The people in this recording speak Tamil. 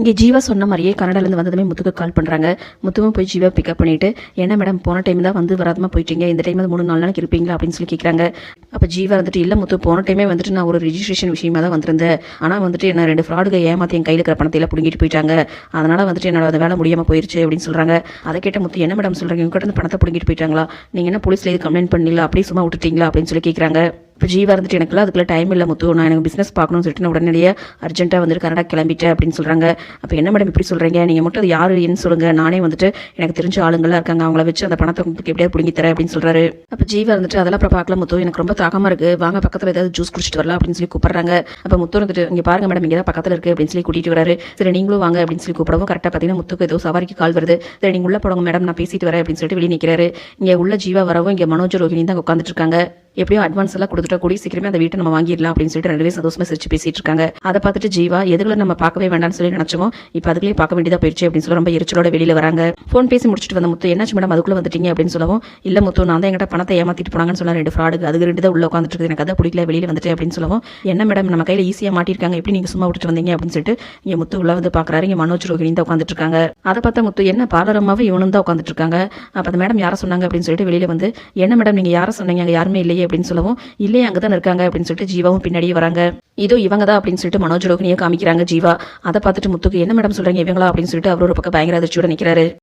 இங்கே ஜீவா சொன்ன மாதிரியே கனடாலேருந்து வந்ததுமே முத்துக்கு கால் பண்ணுறாங்க முத்துவும் போய் ஜீவா பிக்கப் பண்ணிட்டு என்ன மேடம் போன டைம் தான் வந்து வராதமாக போயிட்டீங்க. இந்த டைம் வந்து மூணு நாலு நாளைக்கு இருப்பீங்களா? அப்படின்னு சொல்லி கேட்குறாங்க அப்போ ஜீவா வந்துட்டு இல்லை முத்து போன டைமே வந்துட்டு நான் ஒரு ரிஜிஸ்ட்ரேஷன் விஷயமா தான் வந்திருந்தேன். ஆனால் வந்துட்டு என்ன ரெண்டு ஃப்ராடுக ஏமாற்றி என் கையில் இருக்கிற பணத்தை எல்லாம் பிடுங்கிட்டு போயிட்டாங்க. அதனால் வந்துட்டு என்னோட அந்த வேலை முடியாமல் போயிருச்சு அப்படின்னு சொல்கிறாங்க அதை கேட்ட முத்து என்ன மேடம் சொல்கிறீங்க உங்ககிட்ட பணத்தை பிடுங்கிட்டு போயிட்டாங்களா? நீங்கள் என்ன போலீஸில் இது கம்ப்ளைண்ட் பண்ணல அப்படியே சும்மா விட்டுட்டீங்களா? அப்படின்னு சொல்லி கேட்குறாங்க இப்போ ஜீவா இருந்துட்டு எனக்குலாம் அதுக்குள்ள டைம் இல்லை முத்து. நான் எனக்கு பிஸ்னஸ் பார்க்கணும்னு சொல்லிட்டு நான் உடனடியாக அர்ஜென்ட்டாக வந்துட்டு கனடா கிளம்பிட்டேன் அப்படின்னு சொல்கிறாங்க அப்போ என்ன மேடம் இப்படி சொல்கிறீங்க நீங்கள் மட்டும் அது யார் என்ன சொல்லுங்கள் நானே வந்துட்டு எனக்கு தெரிஞ்ச ஆளுங்களாம் இருக்காங்க. அவங்கள வச்சு அந்த பணத்தை உங்களுக்கு எப்படியாவது பிடிங்கி தரேன் அப்படின்னு சொல்கிறாரு அப்போ ஜீவா இருந்துட்டு அதெல்லாம் அப்புறம் பார்க்கல முத்து. எனக்கு ரொம்ப தாகமாக இருக்குது வாங்க பக்கத்தில் ஏதாவது ஜூஸ் குடிச்சிட்டு வரலாம் அப்படின்னு சொல்லி கூப்பிட்றாங்க. அப்போ முத்து வந்துட்டு இங்கே பாருங்க மேடம் இங்கே தான் பக்கத்தில் இருக்குது அப்படின்னு சொல்லி கூட்டிகிட்டு வராரு. சரி நீங்களும் வாங்க அப்படின்னு சொல்லி கூப்பிடவும் கரெக்டாக பார்த்தீங்கன்னா முத்துக்கு ஏதோ சவாரிக்கு கால் வருது. சரி நீங்கள் உள்ள போடுங்க மேடம் நான் பேசிட்டு வரேன் அப்படின்னு சொல்லிட்டு வெளியே நிற்கிறாரு இங்கே உள்ள ஜீவா வரவும் இங்கே மனோஜ் ரோஹினி தான் உட்காந்துட்டு இருக்காங்க. எப்படியோ அட்வான்ஸ் எல்லாம் கொடுத்துட்டா கூடி சீக்கிரமே அந்த வீட்டை நம்ம வாங்கிடலாம் அப்படின்னு சொல்லிட்டு ரெண்டு பேரும் சந்தோஷமா சிரிச்சு பேசிட்டு இருக்காங்க. அதை பார்த்துட்டு ஜீவா எதுல நம்ம பார்க்கவே வேண்டாம்னு சொல்லி நினைச்சோமோ இப்போ அதுக்குள்ளே பார்க்க வேண்டியதா போயிடுச்சு அப்படின்னு சொல்லி ரொம்ப எரிச்சலோட வெளியில வராங்க. ஃபோன் பேசி முடிச்சுட்டு வந்த முத்து என்னாச்சு மேடம் அதுக்குள்ள வந்துட்டீங்க அப்படின்னு சொல்லவும் இல்ல முத்து நான் தான் எங்கிட்ட பணத்தை ஏமாத்திட்டு போனாங்கன்னு சொல்ல ரெண்டு ஃப்ராடு அதுக்கு ரெண்டு தான் உள்ள உட்காந்துட்டு எனக்கு அதை பிடிக்கல வெளியில வந்துட்டு அப்படின்னு சொல்லவும் என்ன மேடம் நம்ம கையில ஈஸியா மாட்டிருக்காங்க எப்படி நீங்க சும்மா விட்டுட்டு வந்தீங்க? அப்படின்னு சொல்லிட்டு இங்க முத்து உள்ள வந்து பாக்குறாரு. இங்க மனோஜ் ரோகிணி தான் உட்காந்துட்டு இருக்காங்க. அதை பார்த்தா முத்து என்ன பாலரமாவே இவனும் தான் உட்காந்துட்டு இருக்காங்க? அப்ப அந்த மேடம் யாரை சொன்னாங்க அப்படின்னு சொல்லிட்டு வெளியில வந்து என்ன மேடம் நீங்க யாரை சொன்னீங்க? அங்க யாருமே இல்லையே. அப்படின்னு சொல்லவும் இல்லையே அங்கே தான் இருக்காங்க அப்படின்னு சொல்லிட்டு ஜீவாவும் பின்னாடியே வராங்க. இதோ இவங்க தான் அப்படின்னு சொல்லிட்டு மனோஜ் ரோகிணியை காமிக்கிறாங்க ஜீவா. அதை பார்த்துட்டு முத்துக்கு என்ன மேடம் சொல்றீங்க இவங்களா? அப்படின்னு சொல்லிட்டு அவர் ஒரு பக்கம் பயங்கர அதிர்ச்சியோட நிற்கிறாரு